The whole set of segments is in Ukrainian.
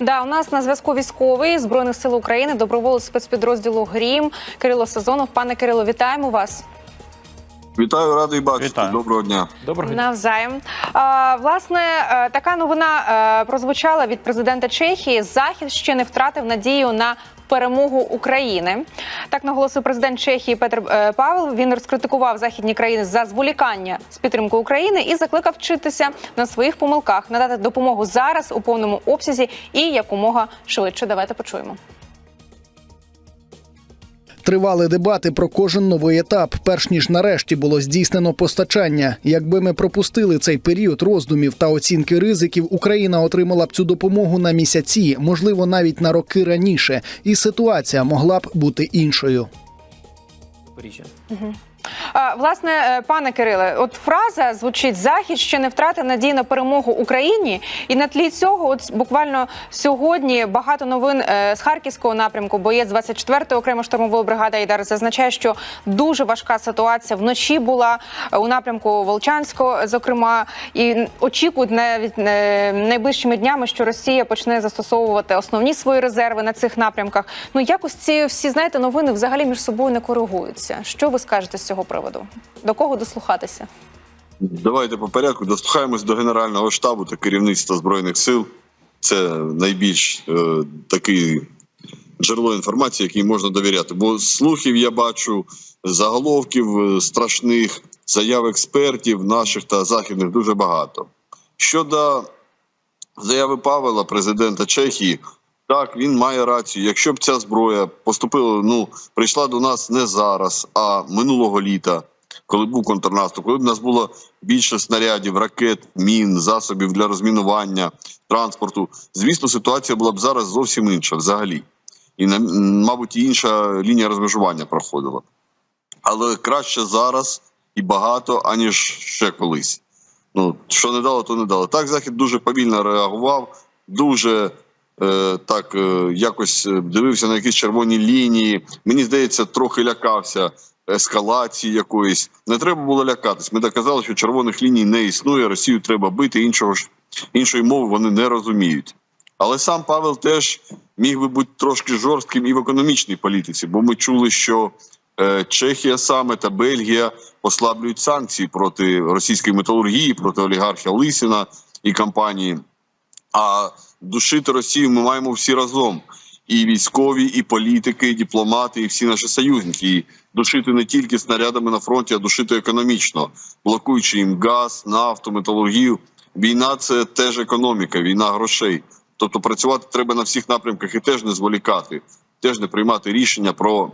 Да, у нас на зв'язку військовий збройних сил України, доброволець спецпідрозділу Грім Кирило Сезонов. Пане Кирило, вітаємо вас. Вітаю, радий бачити. Вітаю. Доброго дня. Доброго дня. Навзаєм. А, власне, е, така новина е, прозвучала від президента Чехії. Захід ще не втратив надію на. Перемогу України так наголосив президент Чехії Петр е, Павел. Він розкритикував західні країни за зволікання з підтримки України і закликав вчитися на своїх помилках, надати допомогу зараз у повному обсязі і якомога швидше. Давайте почуємо. Тривали дебати про кожен новий етап, перш ніж нарешті було здійснено постачання. Якби ми пропустили цей період роздумів та оцінки ризиків, Україна отримала б цю допомогу на місяці, можливо, навіть на роки раніше, і ситуація могла б бути іншою. Запоріжжя. Власне, е, пане Кириле, от фраза звучить захід ще не втратив надії на перемогу Україні, і на тлі цього, от буквально сьогодні багато новин е, з харківського напрямку. Боєць 24-ї окремо штурмової бригади Айдар зазначає, що дуже важка ситуація вночі була е, у напрямку Волчанського, зокрема, і очікують навіть найближчими днями, що Росія почне застосовувати основні свої резерви на цих напрямках. Ну якось ці всі знаєте новини взагалі між собою не коригуються. Що ви скажете з цього приводу? До кого дослухатися? Давайте по порядку дослухаємось до Генерального штабу та керівництва збройних сил. Це найбільш е, такий джерело інформації, якій можна довіряти. Бо слухів я бачу заголовків е, страшних заяв експертів наших та західних дуже багато. Щодо заяви Павела, президента Чехії, так він має рацію. Якщо б ця зброя поступила, ну прийшла до нас не зараз, а минулого літа, коли був контрнаступ, коли б нас було більше снарядів, ракет, мін, засобів для розмінування транспорту. Звісно, ситуація була б зараз зовсім інша взагалі. І мабуть, інша лінія розмежування проходила. Але краще зараз і багато, аніж ще колись. Ну, що не дало, то не дало. Так, Захід дуже повільно реагував, дуже так е, якось е, дивився на якісь червоні лінії. Мені здається, трохи лякався ескалації якоїсь. Не треба було лякатись. Ми доказали, що червоних ліній не існує. Росію треба бити. Іншого ж іншої мови вони не розуміють. Але сам Павел теж міг би бути трошки жорстким і в економічній політиці, бо ми чули, що е, Чехія саме та Бельгія послаблюють санкції проти російської металургії, проти олігархів Лисіна і компанії. А душити Росію ми маємо всі разом. І військові, і політики, і дипломати, і всі наші союзники. І душити не тільки снарядами на фронті, а душити економічно, блокуючи їм газ, нафту, металургію. Війна це теж економіка, війна грошей. Тобто працювати треба на всіх напрямках і теж не зволікати, теж не приймати рішення про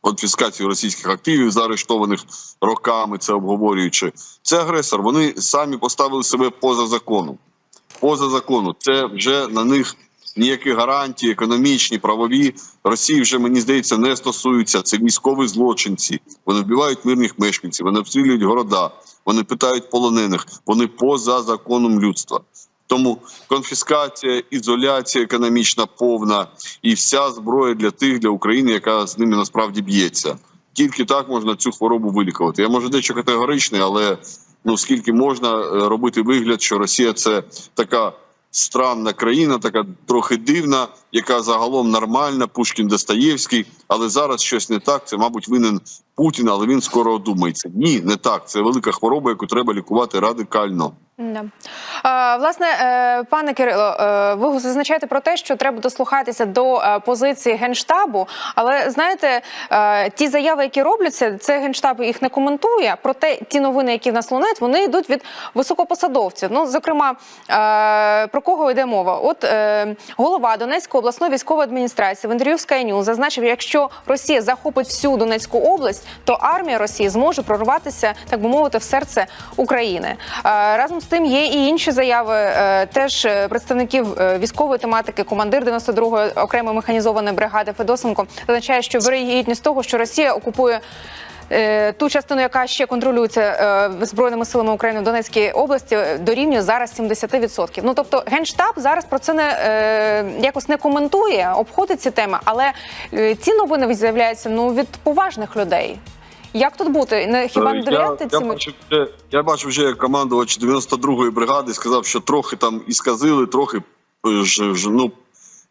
конфіскацію російських активів, заарештованих роками, це обговорюючи. Це агресор. Вони самі поставили себе поза законом. Поза закону. Це вже на них ніякі гарантії, економічні, правові Росії вже мені здається не стосуються. Це військові злочинці. Вони вбивають мирних мешканців, вони обстрілюють города, вони питають полонених. Вони поза законом людства. Тому конфіскація, ізоляція економічна повна і вся зброя для тих, для України, яка з ними насправді б'ється. Тільки так можна цю хворобу вилікувати. Я може дещо категоричний, але ну скільки можна е, робити вигляд, що Росія це така странна країна, така трохи дивна, яка загалом нормальна, Пушкін Достоєвський, але зараз щось не так. Це, мабуть, винен Путін, але він скоро одумається. Ні, не так. Це велика хвороба, яку треба лікувати радикально. Да. Власне, е, пане Кирило, е, ви зазначаєте про те, що треба дослухатися до е, позиції генштабу. Але знаєте, ті заяви, які робляться, це генштаб їх не коментує. Проте ті новини, які в нас лунають, вони йдуть від високопосадовців. Ну, зокрема, про кого йде мова? От голова Донецької обласної військової адміністрації в інтерв'ю Sky News зазначив, якщо Росія захопить всю Донецьку область, то армія Росії зможе прорватися, так би мовити, в серце України. Е, разом з тим є і інші заяви е, теж е, представників військової тематики. Командир 92-ї окремої механізованої бригади Федосенко зазначає, що вирогідність того, що Росія окупує. Е, Ту частину, яка ще контролюється е, збройними силами України в Донецькій області, е, дорівнює зараз 70%. Ну тобто, генштаб зараз про це не якось не коментує, обходить ці теми, але ці новини з'являються ну від поважних людей. Як тут бути? Не хіба не довіряти цим? я, вже- я бачив вже як командувач 92-ї бригади сказав, що трохи там і сказили, трохи ж, ж, ну,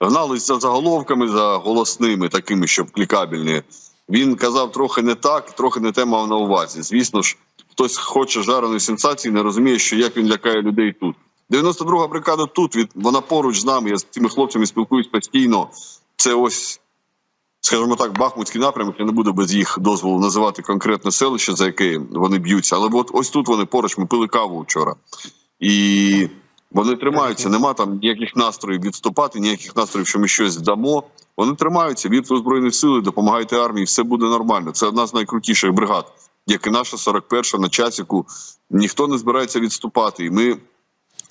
гнались за заголовками, за голосними, такими, щоб клікабельні. Він казав трохи не так, трохи не те мав на увазі. Звісно ж, хтось хоче жареної сенсації, не розуміє, що як він лякає людей тут. 92-га бригада тут, від, вона поруч з нами. Я з цими хлопцями спілкуюсь постійно. Це ось, скажімо так, Бахмутський напрямок. Я не буду без їх дозволу називати конкретне селище, за яке вони б'ються. Але от ось тут вони поруч, ми пили каву вчора. І вони тримаються. Нема там ніяких настроїв відступати, ніяких настроїв, що ми щось дамо. Вони тримаються, вірте у збройні сили, допомагайте армії, все буде нормально. Це одна з найкрутіших бригад, як і наша 41-ша на часіку. Ніхто не збирається відступати. І ми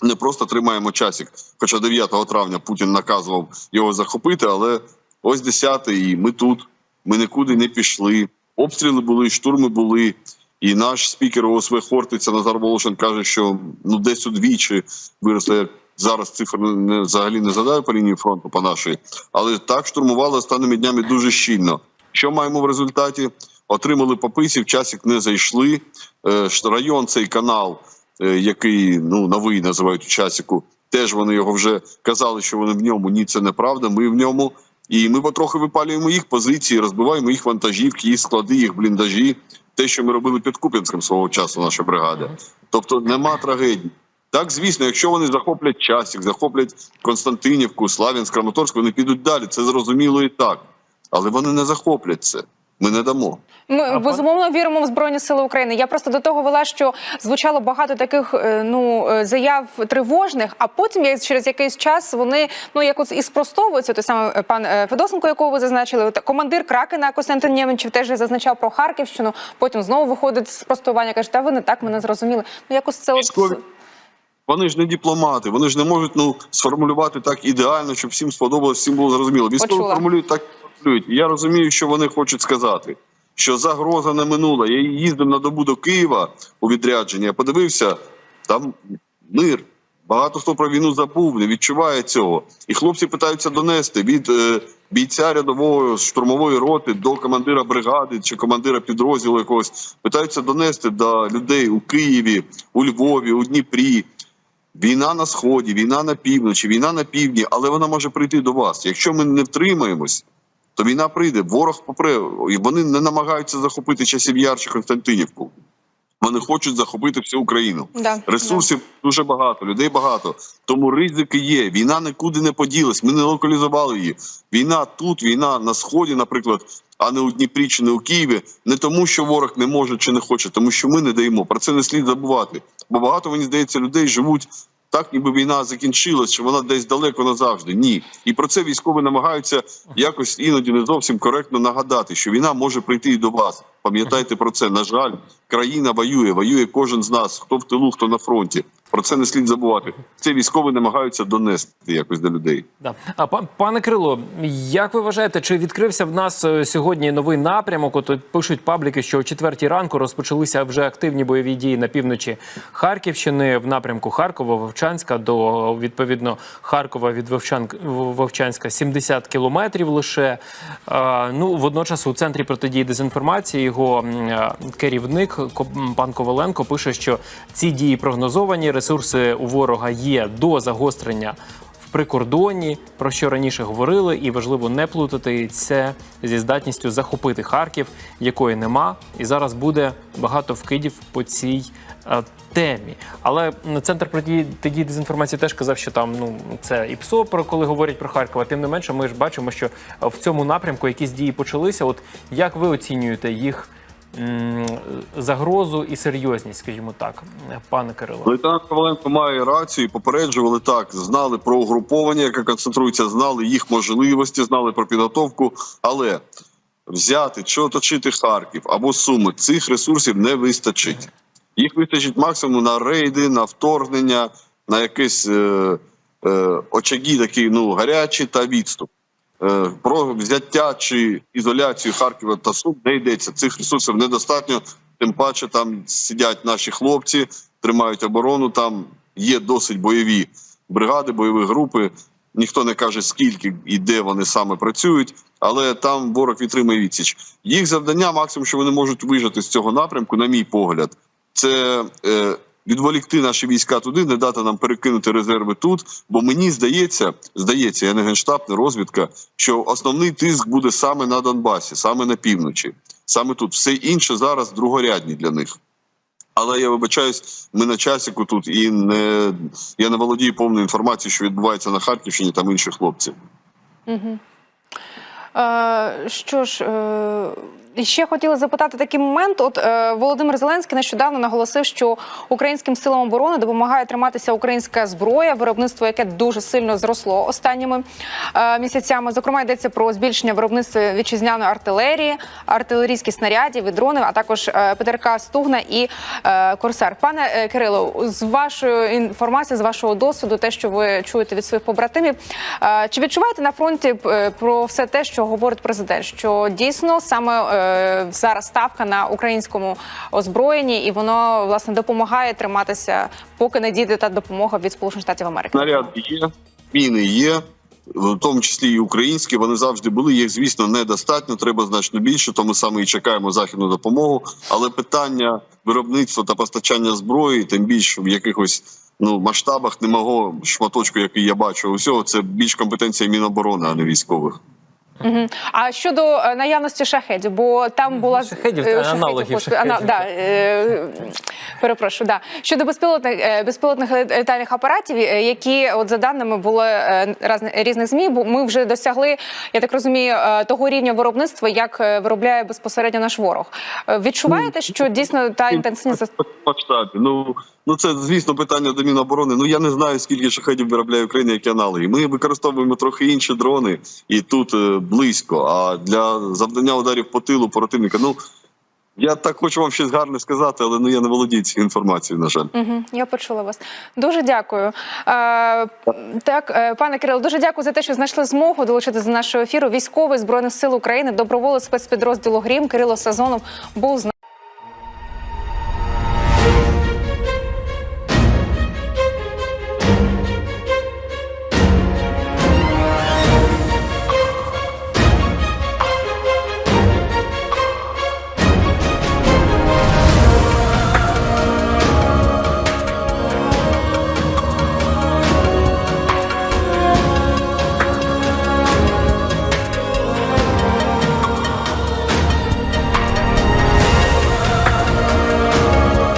не просто тримаємо часик. Хоча 9 травня Путін наказував його захопити, але ось 10 і ми тут. Ми нікуди не пішли. Обстріли були, штурми були. І наш спікер ОСВ Хортиця Назар Волошин каже, що ну десь удвічі виросли. Зараз цифр не взагалі не задаю по лінії фронту по нашій, але так штурмували останніми днями дуже щільно. Що маємо в результаті? Отримали пописів, часик не зайшли. Е, Район цей канал, е, який ну новий називають часіку. Теж вони його вже казали, що вони в ньому. Ні, це неправда. Ми в ньому. І ми потрохи випалюємо їх позиції, розбиваємо їх вантажівки, їх склади, їх бліндажі. Те, що ми робили під Куп'янськом свого часу, наша бригада. Тобто нема трагедії. Так, звісно, якщо вони захоплять часик, захоплять Константинівку, Славянськ, Краматорськ, вони підуть далі. Це зрозуміло і так. Але вони не захоплять це. Ми не дамо. Ми А безумовно віримо в збройні сили України. Я просто до того вела, що звучало багато таких е, ну е, заяв тривожних, а потім я через якийсь час вони ну якось і спростовуються. Той саме пан е, Федосенко, якого ви зазначили, командир Кракена Костянтин Нєменчев теж зазначав про Харківщину. Потім знову виходить спростування. каже, та ви не так мене зрозуміли. Ну якось це от Військові Вони ж не дипломати, вони ж не можуть ну сформулювати так ідеально, щоб всім сподобалось, всім було зрозуміло. Військові формулюють так, формулюють. Я розумію, що вони хочуть сказати. Що загроза не минула. Я їздив на добу до Києва у відрядження. Я подивився, там мир. Багато хто про війну забув, не відчуває цього. І хлопці питаються донести від е, бійця рядової штурмової роти до командира бригади чи командира підрозділу якогось. Питаються донести до людей у Києві, у Львові, у Дніпрі. Війна на сході, війна на півночі, війна на півдні, але вона може прийти до вас. Якщо ми не втримаємось, то війна прийде. Ворог попре. І вони не намагаються захопити часів Яр чи Константинівку. Вони хочуть захопити всю Україну. да, Ресурсів дуже багато, людей багато. Тому ризики є. Війна нікуди не поділась. Ми не локалізували її. Війна тут, війна на сході, наприклад, а не у Дніпрі чи не у Києві. Не тому, що ворог не може чи не хоче, тому що ми не даємо. Про це не слід забувати. Бо багато мені здається, людей живуть. Так, ніби війна закінчилась, що вона десь далеко назавжди. Ні, і про це військові намагаються якось іноді не зовсім коректно нагадати, що війна може прийти і до вас. Пам'ятайте про це. На жаль, країна воює, воює кожен з нас, хто в тилу, хто на фронті. Про це не слід забувати. Це військові намагаються донести якось до людей. Да. А па- пане Крило, як ви вважаєте, чи відкрився в нас е, сьогодні новий напрямок? От пишуть пабліки, що о четвертій ранку розпочалися вже активні бойові дії на півночі Харківщини в напрямку Харкова, Вовчанська до відповідно Харкова від Вовчан... Вовчанська 70 кілометрів лише. Ну водночас у центрі протидії дезінформації його е, керівник пан Коваленко пише, що ці дії прогнозовані. Ресурси у ворога є до загострення в прикордонні, про що раніше говорили, і важливо не плутати це зі здатністю захопити Харків, якої нема, і зараз буде багато вкидів по цій е, темі. Але центр протидії дезінформації теж казав, що там ну це і ПСО, про коли говорять про Харкова. Тим не менше, ми ж бачимо, що в цьому напрямку якісь дії почалися. От як ви оцінюєте їх? Загрозу і серйозність, скажімо так, пане Кирило. Лейтенант Коваленко має рацію. Попереджували так, знали про угруповання, яке концентрується, знали їх можливості, знали про підготовку. Але взяти чи оточити Харків або Суми цих ресурсів не вистачить. Їх вистачить максимум на рейди, на вторгнення, на якісь е, е, очаги, такі ну гарячі та відступ. Е, Про взяття чи ізоляцію Харкова та Сум не йдеться. Цих ресурсів недостатньо. Тим паче там сидять наші хлопці, тримають оборону. Там є досить бойові бригади, бойові групи. Ніхто не каже, скільки і де вони саме працюють, але там ворог відтримує відсіч. Їх завдання, максимум, що вони можуть вижити з цього напрямку, на мій погляд, це е, відволікти наші війська туди, не дати нам перекинути резерви тут. Бо мені здається, здається, я не генштаб, не розвідка, що основний тиск буде саме на Донбасі, саме на півночі, саме тут. Все інше зараз другорядні для них. Але я вибачаюсь, ми на часіку тут і не я не володію повною інформацією, що відбувається на Харківщині там інші хлопці. Е, що ж, е, ще хотіла запитати такий момент. От е, Володимир Зеленський нещодавно наголосив, що українським силам оборони допомагає триматися українська зброя, виробництво, яке дуже сильно зросло останніми е, місяцями. Зокрема, йдеться про збільшення виробництва вітчизняної артилерії, артилерійських снарядів і дронів, а також е, ПТРК Стугна і е, Корсар. Пане е, Кирило, з вашої інформації, з вашого досвіду, те, що ви чуєте від своїх побратимів, е, чи відчуваєте на фронті е, про все те, що говорить президент? Що дійсно саме е, зараз ставка на українському озброєнні, і воно власне допомагає триматися, поки не дійде та допомога від Сполучених Штатів Америки? Снаряди є, міни є, в тому числі і українські. Вони завжди були. Їх, звісно, недостатньо. Треба значно більше. Тому саме і чекаємо західну допомогу. Але питання виробництва та постачання зброї, тим більше в якихось ну масштабах немого шматочку, який я бачу, усього це більш компетенція міноборони, а не військових. Мгм. А щодо е, наявності шахедів, бо там була Шахедів, е, та аналогів господи, ана- да, е, перепрошую, да. Щодо безпілотних е, безпілотних летальних апаратів, які от за даними було е, різних змі, бо ми вже досягли, я так розумію, того рівня виробництва, як виробляє безпосередньо наш ворог. Відчуваєте, що дійсно та інтенсивність масштабі. Ну ну це звісно питання до Міноборони. Ну я не знаю скільки шахедів виробляє Україна, які аналоги. Ми використовуємо трохи інші дрони, і тут е, близько. А для завдання ударів по тилу противника, ну я так хочу вам щось гарне сказати, але ну я не володію цією інформацією. На жаль. Угу, я почула вас. Дуже дякую. Е, так, е, пане Кирило, дуже дякую за те, що знайшли змогу долучитися до нашого ефіру. Військовий збройних сил України, доброволець спецпідрозділу Грім Кирило Сазонов був з